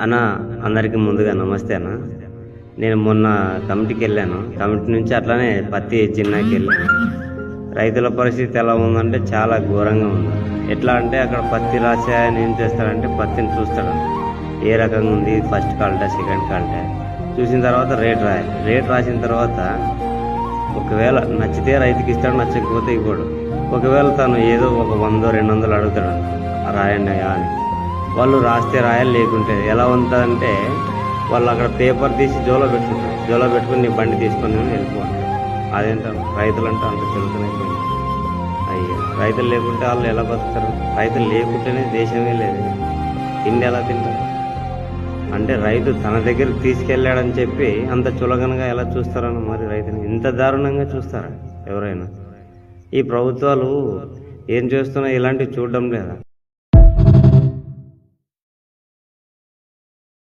అన్న అందరికీ ముందుగా నమస్తే అన్న. నేను మొన్న కమిటీకి వెళ్ళాను. కమిటీ నుంచి అట్లానే పత్తి చిన్నకి వెళ్ళాను. రైతుల పరిస్థితి ఎలా ఉందంటే చాలా ఘోరంగా ఉంది. ఎట్లా అంటే అక్కడ పత్తి రాసే ఆయన ఏం చేస్తాడంటే పత్తిని చూస్తాడు. ఏ రకంగా ఉంది? First quality second quality. చూసిన తర్వాత రేట్ రాయాలి. రేట్ రాసిన తర్వాత ఒకవేళ నచ్చితే రైతుకి ఇస్తాడు నచ్చకపోతే ఇవ్వడు. ఒకవేళ తను ఏదో ఒక వందో రెండు వందలు అడుగుతాడు. రాయండి అయ్యా అని. వాళ్ళు రాస్తే రాయాలి లేకుంటే ఎలా ఉంటుందంటే వాళ్ళు అక్కడ పేపర్ తీసి జోలో పెట్టుకుంటారు. జోలో పెట్టుకుని నీ బండి తీసుకొని వెళ్ళిపోతారు అదేంట రైతులంటే అంత చురుకునైపోయింది అయ్యో రైతులు లేకుంటే వాళ్ళు ఎలా బతుకుతారు? రైతులు లేకుంటేనే దేశమే లేదు. తిండి ఎలా తింటారు? అంటే రైతు తన దగ్గరికి తీసుకెళ్ళాడని చెప్పి అంత చులకనగా ఎలా చూస్తారని మరి రైతుని? ఇంత దారుణంగా చూస్తారా ఎవరైనా? ఈ ప్రభుత్వాలు ఏం చేస్తున్నా ఇలాంటివి చూడడం లేదా?